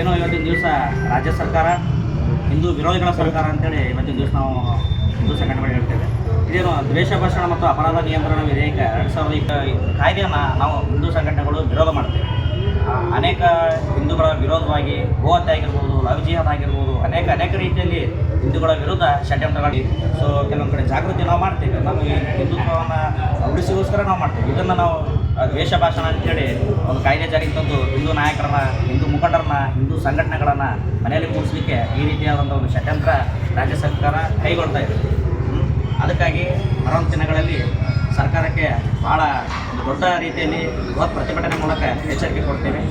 ಏನೋ ಇವತ್ತಿನ ದಿವಸ ರಾಜ್ಯ ಸರ್ಕಾರ, ಹಿಂದೂ ವಿರೋಧಿಗಳ ಸರ್ಕಾರ ಅಂತೇಳಿ ಇವತ್ತಿನ ದಿವಸ ನಾವು ಹಿಂದೂ ಸಂಘಟನೆಗಳು ಹೇಳ್ತೇವೆ. ಇದೇನು ದ್ವೇಷ ಭಾಷಣ ಮತ್ತು ಅಪರಾಧ ನಿಯಂತ್ರಣ ವಿಧೇಯಕ ಎರಡು ಸಾವಿರದ ಇಪ್ಪ ಕಾಯ್ದೆಯನ್ನು ನಾವು ಹಿಂದೂ ಸಂಘಟನೆಗಳು ವಿರೋಧ ಮಾಡ್ತೇವೆ. ಅನೇಕ ಹಿಂದೂಗಳ ವಿರೋಧವಾಗಿ ಗೋಹತ್ಯೆ ಆಗಿರ್ಬೋದು ಲವ್ ಜಿಹಾದ್ ಆಗಿರ್ಬೋದು, ಅನೇಕ ಅನೇಕ ರೀತಿಯಲ್ಲಿ ಹಿಂದೂಗಳ ವಿರುದ್ಧ ಷಡ್ಯಂತ್ರಗಳು ಸೊ ಕೆಲವೊಂದು ಕಡೆ ಜಾಗೃತಿ ನಾವು ಮಾಡ್ತೇವೆ. ನಾವು ಈ ಹಿಂದುತ್ವವನ್ನು ಉಳಿಸಿಗೋಸ್ಕರ ನಾವು ಮಾಡ್ತೇವೆ. ಇದನ್ನು ನಾವು ದ್ವೇಷ ಭಾಷಣ ಅಂತೇಳಿ ಒಂದು ಕಾಯ್ದೆ ಜಾರಿಗೆ ತಂದು ಹಿಂದೂ ನಾಯಕರನ್ನ, ಹಿಂದೂ ಮುಖಂಡರನ್ನ, ಹಿಂದೂ ಸಂಘಟನೆಗಳನ್ನು ಮನೆಯಲ್ಲಿ ಕೂರಿಸಲಿಕ್ಕೆ ಈ ರೀತಿಯಾದಂಥ ಒಂದು ಷಡ್ಯಂತ್ರ ರಾಜ್ಯ ಸರ್ಕಾರ ಕೈಗೊಳ್ತಾ ಇದೆ? ಅದಕ್ಕಾಗಿ ಬರೋ ದಿನಗಳಲ್ಲಿ ಸರ್ಕಾರಕ್ಕೆ ಭಾಳ ದೊಡ್ಡ ರೀತಿಯಲ್ಲಿ ಬೃಹತ್ ಪ್ರತಿಭಟನೆ ಮೂಲಕ ಎಚ್ಚರಿಕೆ ಕೊಡ್ತೇವೆ